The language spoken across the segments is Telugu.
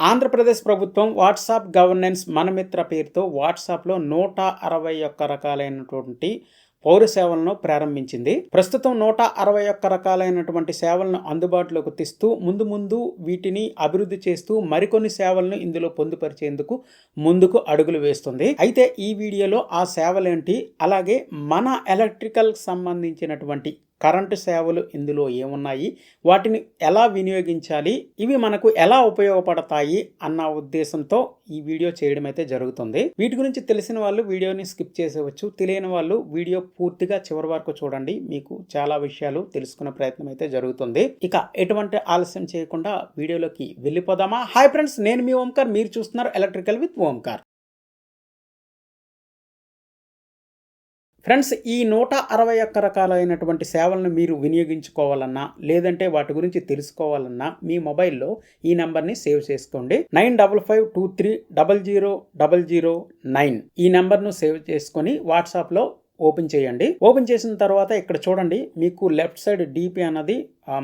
ఆంధ్రప్రదేశ్ ప్రభుత్వం వాట్సాప్ గవర్నెన్స్ మనమిత్ర పేరుతో వాట్సాప్లో నూట అరవై ఒక్క రకాలైనటువంటి పౌర సేవలను ప్రారంభించింది. ప్రస్తుతం నూట అరవై ఒక్క రకాలైనటువంటి సేవలను అందుబాటులోకి తెస్తూ ముందు ముందు వీటిని అభివృద్ధి చేస్తూ మరికొన్ని సేవలను ఇందులో పొందుపరిచేందుకు ముందుకు అడుగులు వేస్తుంది. అయితే ఈ వీడియోలో ఆ సేవలేంటి? అలాగే మన ఎలక్ట్రికల్ సంబంధించినటువంటి కరెంటు సేవలు ఇందులో ఏమున్నాయి? వాటిని ఎలా వినియోగించాలి? ఇవి మనకు ఎలా ఉపయోగపడతాయి? అన్న ఉద్దేశంతో ఈ వీడియో చేయడం అయితే జరుగుతుంది. వీటి గురించి తెలిసిన వాళ్ళు వీడియోని స్కిప్ చేసేవచ్చు. తెలియని వాళ్ళు వీడియో పూర్తిగా చివరి వరకు చూడండి. మీకు చాలా విషయాలు తెలుసుకునే ప్రయత్నం అయితే జరుగుతుంది. ఇక ఎటువంటి ఆలస్యం చేయకుండా వీడియోలోకి వెళ్ళిపోదామా? హాయ్ ఫ్రెండ్స్ నేను మీ ఓంకార్. మీరు చూస్తున్నారు ఎలక్ట్రికల్ విత్ ఓంకార్. ఫ్రెండ్స్ ఈ నూట అరవై ఒక్క రకాలైనటువంటి సేవలను మీరు వినియోగించుకోవాలన్నా లేదంటే వాటి గురించి తెలుసుకోవాలన్నా మీ మొబైల్లో ఈ నెంబర్ని సేవ్ చేసుకోండి. Nine double five two three double zero double zero nine ఈ నెంబర్ను సేవ్ చేసుకొని వాట్సాప్లో ఓపెన్ చేయండి. ఓపెన్ చేసిన తర్వాత ఇక్కడ చూడండి మీకు లెఫ్ట్ సైడ్ డిపి అన్నది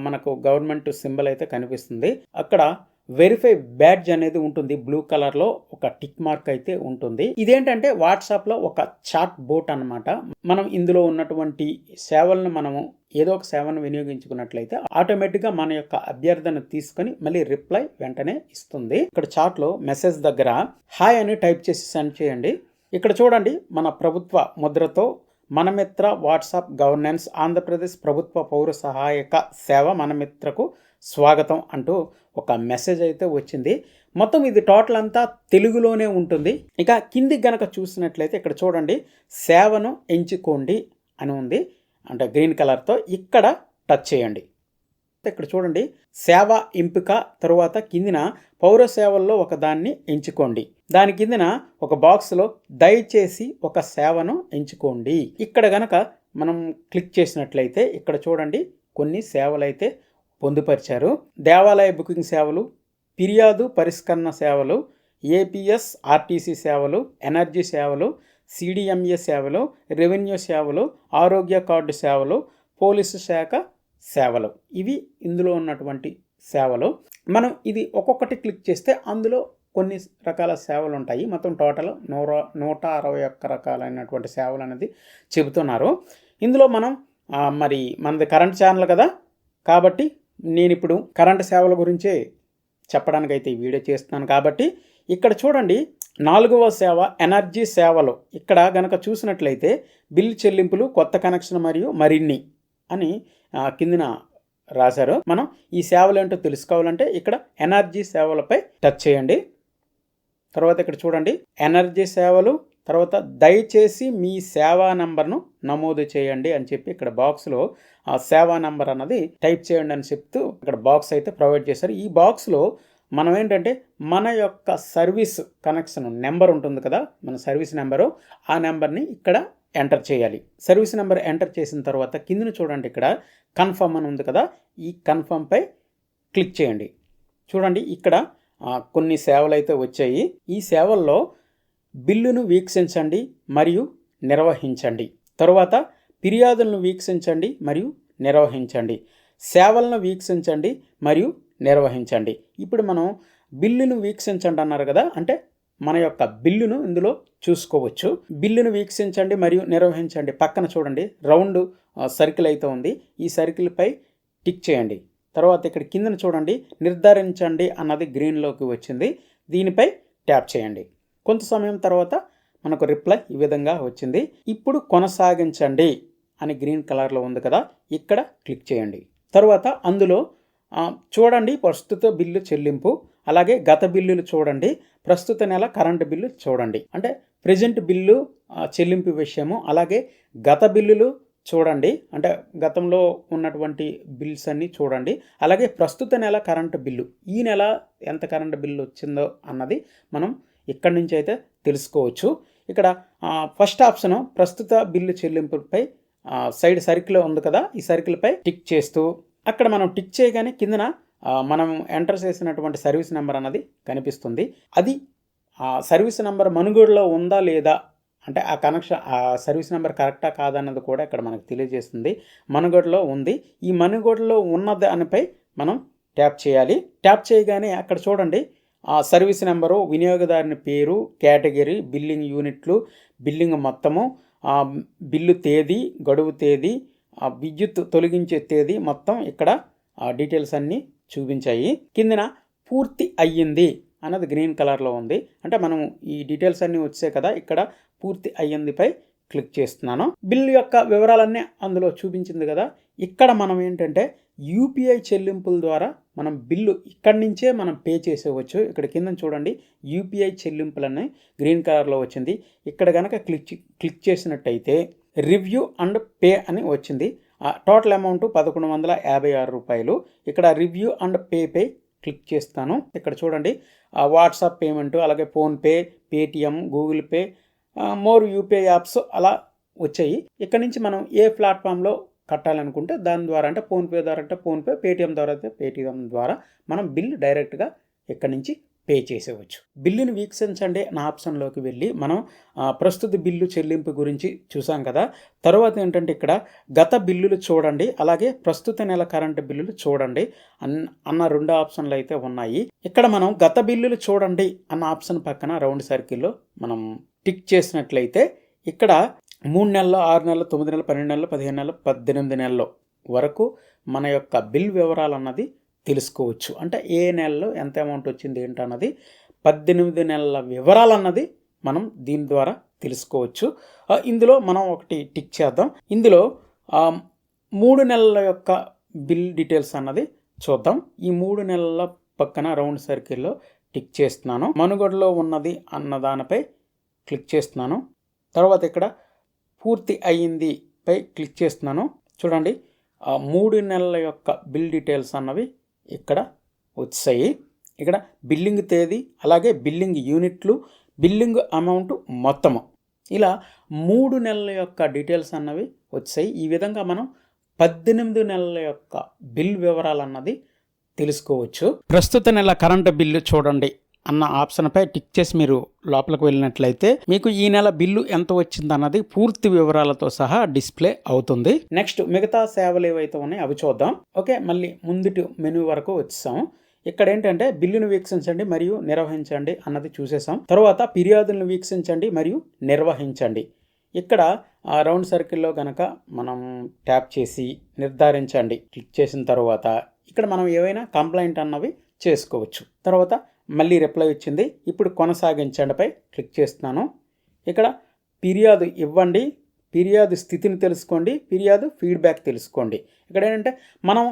మనకు గవర్నమెంట్ సింబల్ అయితే కనిపిస్తుంది. అక్కడ వెరిఫై బ్యాడ్జ్ అనేది ఉంటుంది. బ్లూ కలర్లో ఒక టిక్ మార్క్ అయితే ఉంటుంది. ఇదేంటంటే వాట్సాప్లో ఒక చాట్ బోట్ అన్నమాట. మనం ఇందులో ఉన్నటువంటి సేవలను మనము ఏదో ఒక సేవను వినియోగించుకున్నట్లయితే ఆటోమేటిక్గా మన యొక్క అభ్యర్థన తీసుకొని మళ్ళీ రిప్లై వెంటనే ఇస్తుంది. ఇక్కడ చాట్లో మెసేజ్ దగ్గర హాయ్ అని టైప్ చేసి సెండ్ చేయండి. ఇక్కడ చూడండి మన ప్రభుత్వ ముద్రతో మనమిత్ర వాట్సాప్ గవర్నెన్స్ ఆంధ్రప్రదేశ్ ప్రభుత్వ పౌర సహాయక సేవ మనమిత్రకు స్వాగతం అంటూ ఒక మెసేజ్ అయితే వచ్చింది. మొత్తం ఇది టోటల్ అంతా తెలుగులోనే ఉంటుంది. ఇక కింది గనక చూసినట్లయితే ఇక్కడ చూడండి సేవను ఎంచుకోండి అని ఉంది. అంటే గ్రీన్ కలర్తో ఇక్కడ టచ్ చేయండి. ఇక్కడ చూడండి సేవ ఎంపిక తరువాత కిందిన పౌర సేవల్లో ఒక దాన్ని ఎంచుకోండి. దాని కిందిన ఒక బాక్స్లో దయచేసి ఒక సేవను ఎంచుకోండి. ఇక్కడ గనక మనం క్లిక్ చేసినట్లయితే ఇక్కడ చూడండి కొన్ని సేవలు అయితే పొందుపరిచారు. దేవాలయ బుకింగ్ సేవలు ఫిర్యాదు పరిష్కరణ సేవలు ఏపీఎస్ ఆర్టీసీ సేవలు ఎనర్జీ సేవలు సిడిఎంఏ సేవలు రెవెన్యూ సేవలు ఆరోగ్య కార్డు సేవలు పోలీసు శాఖ సేవలు. ఇవి ఇందులో ఉన్నటువంటి సేవలు. మనం ఇది ఒక్కొక్కటి క్లిక్ చేస్తే అందులో కొన్ని రకాల సేవలు ఉంటాయి. మొత్తం టోటల్ నూర నూట అరవై ఒక్క రకాలైనటువంటి సేవలు అనేది చెబుతున్నారు. ఇందులో మనం మరి మనది కరెంట్ ఛానల్ కదా కాబట్టి నేను ఇప్పుడు కరెంట్ సేవల గురించే చెప్పడానికి అయితే ఈ వీడియో చేస్తున్నాను కాబట్టి ఇక్కడ చూడండి నాలుగవ సేవ ఎనర్జీ సేవలు. ఇక్కడ గనక చూసినట్లయితే బిల్ చెల్లింపులు కొత్త కనెక్షన్ మరియు మరిన్ని అని కిందిన రాశారు. మనం ఈ సేవలు ఏంటో తెలుసుకోవాలంటే ఇక్కడ ఎనర్జీ సేవలపై టచ్ చేయండి. తర్వాత ఇక్కడ చూడండి ఎనర్జీ సేవలు తర్వాత దయచేసి మీ సేవా నంబర్ను నమోదు చేయండి అని చెప్పి ఇక్కడ బాక్స్లో ఆ సేవా నంబర్ అన్నది టైప్ చేయండి అని చెప్తూ ఇక్కడ బాక్స్ అయితే ప్రొవైడ్ చేశారు. ఈ బాక్స్లో మనం ఏంటంటే మన యొక్క సర్వీస్ కనెక్షన్ నెంబర్ ఉంటుంది కదా మన సర్వీస్ నెంబరు ఆ నెంబర్ని ఇక్కడ ఎంటర్ చేయాలి. సర్వీస్ నెంబర్ ఎంటర్ చేసిన తర్వాత కిందన చూడండి ఇక్కడ కన్ఫర్మ్ అని ఉంది కదా ఈ కన్ఫర్మ్పై క్లిక్ చేయండి. చూడండి ఇక్కడ కొన్ని సేవలు అయితే వచ్చాయి. ఈ సేవల్లో బిల్లును వీక్షించండి మరియు నిర్వహించండి. తరువాత ఫిర్యాదులను వీక్షించండి మరియు నిర్వహించండి. సేవలను వీక్షించండి మరియు నిర్వహించండి. ఇప్పుడు మనం బిల్లును వీక్షించండి అన్నారు కదా అంటే మన యొక్క బిల్లును ఇందులో చూసుకోవచ్చు. బిల్లును వీక్షించండి మరియు నిర్వహించండి. పక్కన చూడండి రౌండ్ సర్కిల్ అయితే ఉంది. ఈ సర్కిల్పై టిక్ చేయండి. తర్వాత ఇక్కడ కిందన చూడండి నిర్ధారించండి అన్నది గ్రీన్లోకి వచ్చింది. దీనిపై ట్యాప్ చేయండి. కొంత సమయం తర్వాత మనకు రిప్లై ఈ విధంగా వచ్చింది. ఇప్పుడు కొనసాగించండి. అని గ్రీన్ కలర్లో ఉంది కదా ఇక్కడ క్లిక్ చేయండి. తరువాత అందులో చూడండి ప్రస్తుత బిల్లు చెల్లింపు అలాగే గత బిల్లులు చూడండి ప్రస్తుత నెల కరెంటు బిల్లు చూడండి. అంటే ప్రజెంట్ బిల్లు చెల్లింపు విషయము అలాగే గత బిల్లులు చూడండి అంటే గతంలో ఉన్నటువంటి బిల్స్ అన్నీ చూడండి అలాగే ప్రస్తుత నెల కరెంటు బిల్లు. ఈ నెల ఎంత కరెంటు బిల్లు వచ్చిందో అన్నది మనం ఇక్కడి నుంచి అయితే తెలుసుకోవచ్చు. ఇక్కడ ఫస్ట్ ఆప్షను ప్రస్తుత బిల్లు చెల్లింపుపై సైడ్ సర్కిల్ ఉంది కదా ఈ సర్కిల్పై టిక్ చేస్తూ అక్కడ మనం టిక్ చేయగానే కిందన మనం ఎంటర్ చేసినటువంటి సర్వీస్ నెంబర్ అన్నది కనిపిస్తుంది. అది ఆ సర్వీస్ నెంబర్ మనుగోడులో ఉందా లేదా అంటే ఆ కనెక్షన్ ఆ సర్వీస్ నెంబర్ కరెక్టా కాదన్నది కూడా ఇక్కడ మనకు తెలియజేస్తుంది. మనుగడలో ఉంది. ఈ మనుగడలో ఉన్న దానిపై మనం ట్యాప్ చేయాలి. ట్యాప్ చేయగానే అక్కడ చూడండి ఆ సర్వీస్ నెంబరు వినియోగదారుని పేరు కేటగిరీ బిల్లింగ్ యూనిట్లు బిల్లింగ్ మొత్తము ఆ బిల్లు తేదీ గడువు తేదీ ఆ విద్యుత్ తొలగించే తేదీ మొత్తం ఇక్కడ ఆ డీటెయిల్స్ అన్నీ చూపించాయి. కిందన పూర్తి అయ్యింది అన్నది గ్రీన్ కలర్లో ఉంది. అంటే మనం ఈ డీటెయిల్స్ అన్నీ వచ్చాయి కదా ఇక్కడ పూర్తి అయ్యిందిపై క్లిక్ చేస్తున్నాను. బిల్లు యొక్క వివరాలన్నీ అందులో చూపించింది కదా. ఇక్కడ మనం ఏంటంటే యూపీఐ చెల్లింపుల ద్వారా మనం బిల్లు ఇక్కడి నుంచే మనం పే చేసేవచ్చు. ఇక్కడ కింద చూడండి యూపీఐ చెల్లింపులన్నీ గ్రీన్ కలర్లో వచ్చింది. ఇక్కడ కనుక క్లిక్ క్లిక్ చేసినట్టయితే రివ్యూ అండ్ పే అని వచ్చింది. టోటల్ అమౌంట్ పదకొండు వందల యాభై ఆరు రూపాయలు. ఇక్కడ review and pay pay click చేస్తాను. ఇక్కడ చూడండి వాట్సాప్ పేమెంట్ అలాగే PhonePe Paytm Google Pay more UPI apps అలా వచ్చాయి. ఇక్కడ నుంచి మనం ఏ ప్లాట్ఫామ్లో కట్టాలనుకుంటే దాని ద్వారా అంటే ఫోన్పే ద్వారా అంటే ఫోన్పే పేటిఎం ద్వారా అయితే పేటిఎం ద్వారా మనం బిల్ డైరెక్ట్గా ఇక్కడ నుంచి పే చేసేవచ్చు. బిల్లుని వీక్షించండి నా ఆప్షన్లోకి వెళ్ళి మనం ప్రస్తుత బిల్లు చెల్లింపు గురించి చూసాం కదా. తర్వాత ఏంటంటే ఇక్కడ గత బిల్లులు చూడండి అలాగే ప్రస్తుత నెల కరెంటు బిల్లులు చూడండి అన్న అన్న రెండు ఆప్షన్లు అయితే ఉన్నాయి. ఇక్కడ మనం గత బిల్లులు చూడండి అన్న ఆప్షన్ పక్కన రౌండ్ సర్కిల్లో మనం టిక్ చేసినట్లయితే ఇక్కడ మూడు నెలలు ఆరు నెలలు తొమ్మిది నెలలు పన్నెండు నెలలు పదిహేను నెలలు పద్దెనిమిది నెలలు వరకు మన యొక్క బిల్ వివరాలు అన్నది తెలుసుకోవచ్చు. అంటే ఏ నెలలో ఎంత అమౌంట్ వచ్చింది ఏంటన్నది పద్దెనిమిది నెలల వివరాలు అన్నది మనం దీని ద్వారా తెలుసుకోవచ్చు. ఇందులో మనం ఒకటి టిక్ చేద్దాం. ఇందులో మూడు నెలల యొక్క బిల్ డీటెయిల్స్ అన్నది చూద్దాం. ఈ మూడు నెలల పక్కన రౌండ్ సర్కిల్లో టిక్ చేస్తున్నాను. మనుగడలో ఉన్నది అన్న దానిపై క్లిక్ చేస్తున్నాను. తర్వాత ఇక్కడ పూర్తి అయ్యింది పై క్లిక్ చేస్తున్నాను. చూడండి ఆ మూడు నెలల యొక్క బిల్ డీటెయిల్స్ అన్నవి ఇక్కడ వచ్చాయి. ఇక్కడ బిల్లింగ్ తేదీ అలాగే బిల్లింగ్ యూనిట్లు బిల్లింగ్ అమౌంట్ మొత్తము. ఇలా మూడు నెలల యొక్క డీటెయిల్స్ అన్నవి వచ్చాయి. ఈ విధంగా మనం పద్దెనిమిది నెలల యొక్క బిల్ వివరాలు అన్నది తెలుసుకోవచ్చు. ప్రస్తుత నెల కరెంటు బిల్లు చూడండి. అన్న ఆప్షన్పై టిక్ చేసి మీరు లోపలికి వెళ్ళినట్లయితే మీకు ఈ నెల బిల్లు ఎంత వచ్చింది అన్నది పూర్తి వివరాలతో సహా డిస్ప్లే అవుతుంది. నెక్స్ట్ మిగతా సేవలు ఏవైతే ఉన్నాయో అవి చూద్దాం. ఓకే మళ్ళీ ముందుటి మెనూ వరకు వచ్చాం ఇక్కడ ఏంటంటే బిల్లును వీక్షించండి మరియు నిర్వహించండి అన్నది చూసేసాం. తర్వాత ఫిర్యాదులను వీక్షించండి మరియు నిర్వహించండి. ఇక్కడ ఆ రౌండ్ సర్కిల్లో కనుక మనం ట్యాప్ చేసి నిర్ధారించండి. క్లిక్ చేసిన తర్వాత ఇక్కడ మనం ఏవైనా కంప్లైంట్ అన్నవి చేసుకోవచ్చు. తర్వాత మళ్ళీ రిప్లై ఇచ్చింది. ఇప్పుడు కొనసాగించండిపై క్లిక్ చేస్తున్నాను. ఇక్కడ ఫిర్యాదు ఇవ్వండి. ఫిర్యాదు స్థితిని తెలుసుకోండి. ఫిర్యాదు ఫీడ్బ్యాక్ తెలుసుకోండి. ఇక్కడ ఏంటంటే మనం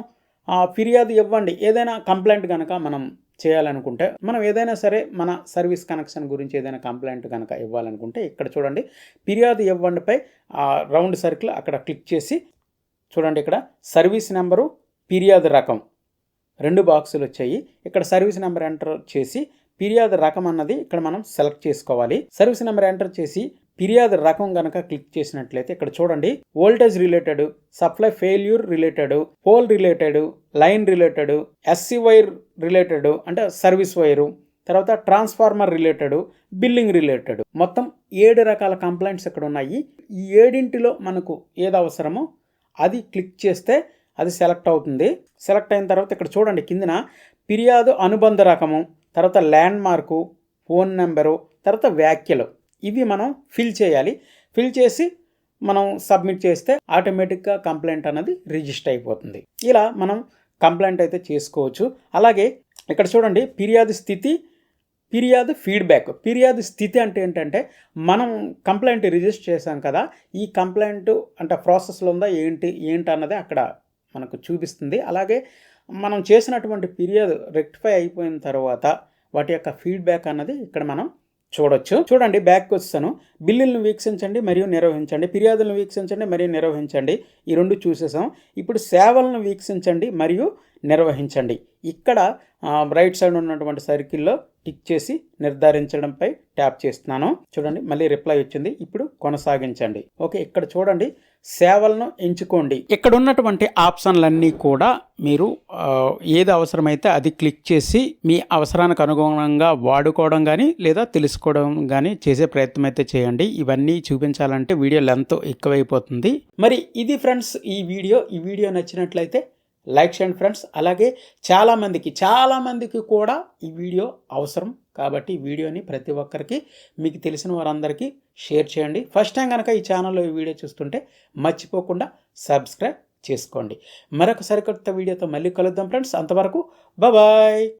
ఫిర్యాదు ఇవ్వండి. ఏదైనా కంప్లైంట్ కనుక మనం చేయాలనుకుంటే మనం ఏదైనా సరే మన సర్వీస్ కనెక్షన్ గురించి ఏదైనా కంప్లైంట్ కనుక ఇవ్వాలనుకుంటే ఇక్కడ చూడండి. ఫిర్యాదు ఇవ్వండిపై రౌండ్ సర్కిల్ అక్కడ క్లిక్ చేసి చూడండి ఇక్కడ సర్వీస్ నెంబరు ఫిర్యాదు రకం. రెండు బాక్సులు వచ్చాయి. ఇక్కడ సర్వీస్ నెంబర్ ఎంటర్ చేసి ఫిర్యాదు రకం అన్నది ఇక్కడ మనం సెలెక్ట్ చేసుకోవాలి. సర్వీస్ నెంబర్ ఎంటర్ చేసి ఫిర్యాదు రకం కనుక క్లిక్ చేసినట్లయితే ఇక్కడ చూడండి. Voltage related supply failure related pole related line related SC wire related అంటే సర్వీస్ వైరు తర్వాత ట్రాన్స్ఫార్మర్ రిలేటెడ్ బిల్లింగ్ రిలేటెడ్. మొత్తం ఏడు రకాల కంప్లైంట్స్ ఇక్కడ ఉన్నాయి. ఈ ఏడింటిలో మనకు ఏది అవసరమో అది క్లిక్ చేస్తే అది సెలెక్ట్ అవుతుంది. సెలెక్ట్ అయిన తర్వాత ఇక్కడ చూడండి కిందన ఫిర్యాదు అనుబంధ రకము తర్వాత ల్యాండ్ మార్కు ఫోన్ నెంబరు తర్వాత వ్యాఖ్యలు. ఇవి మనం ఫిల్ చేయాలి. ఫిల్ చేసి మనం సబ్మిట్ చేస్తే ఆటోమేటిక్గా కంప్లైంట్ అనేది రిజిస్టర్ అయిపోతుంది. ఇలా మనం కంప్లైంట్ అయితే చేసుకోవచ్చు. అలాగే ఇక్కడ చూడండి ఫిర్యాదు స్థితి ఫిర్యాదు ఫీడ్బ్యాక్. ఫిర్యాదు స్థితి అంటే ఏంటంటే మనం కంప్లైంట్ రిజిస్టర్ చేశాం కదా ఈ కంప్లైంట్ అంటే ప్రాసెస్లో ఉందా ఏంటి ఏంటి అన్నది అక్కడ మనకు చూపిస్తుంది. అలాగే మనం చేసినటువంటి ఫిర్యాదు రెక్టిఫై అయిపోయిన తర్వాత వాటి యొక్క ఫీడ్బ్యాక్ అన్నది ఇక్కడ మనం చూడొచ్చు. చూడండి బ్యాక్ వస్తాను బిల్లులను వీక్షించండి మరియు నిర్వహించండి. ఫిర్యాదులను వీక్షించండి మరియు నిర్వహించండి. ఈ రెండు చూసేసాం. ఇప్పుడు సేవలను వీక్షించండి మరియు నిర్వహించండి. ఇక్కడ రైట్ సైడ్ ఉన్నటువంటి సర్కిల్లో టిక్ చేసి నిర్ధారించడంపై ట్యాప్ చేస్తున్నాను. చూడండి మళ్ళీ రిప్లై వచ్చింది. ఇప్పుడు కొనసాగించండి. ఓకే ఇక్కడ చూడండి. సేవలను ఎంచుకోండి. ఇక్కడ ఉన్నటువంటి ఆప్షన్లన్నీ కూడా మీరు ఏది అవసరమైతే అది క్లిక్ చేసి మీ అవసరానికి అనుగుణంగా వాడుకోవడం కానీ లేదా తెలుసుకోవడం కానీ చేసే ప్రయత్నం అయితే చేయండి. ఇవన్నీ చూపించాలంటే వీడియో లెంత్ ఎక్కువైపోతుంది. మరి ఇది ఫ్రెండ్స్ ఈ వీడియో. ఈ వీడియో నచ్చినట్లయితే లైక్ చేయండి ఫ్రెండ్స్ అలాగే చాలామందికి చాలామందికి కూడా ఈ వీడియో అవసరం. కాబట్టి ఈ వీడియోని ప్రతి ఒక్కరికి మీకు తెలిసిన వారందరికీ షేర్ చేయండి. ఫస్ట్ టైం కనుక ఈ ఛానల్లో ఈ వీడియో చూస్తుంటే మర్చిపోకుండా సబ్స్క్రైబ్ చేసుకోండి. మరొక సరికొత్త వీడియోతో మళ్ళీ కలుద్దాం ఫ్రెండ్స్ అంతవరకు బాయ్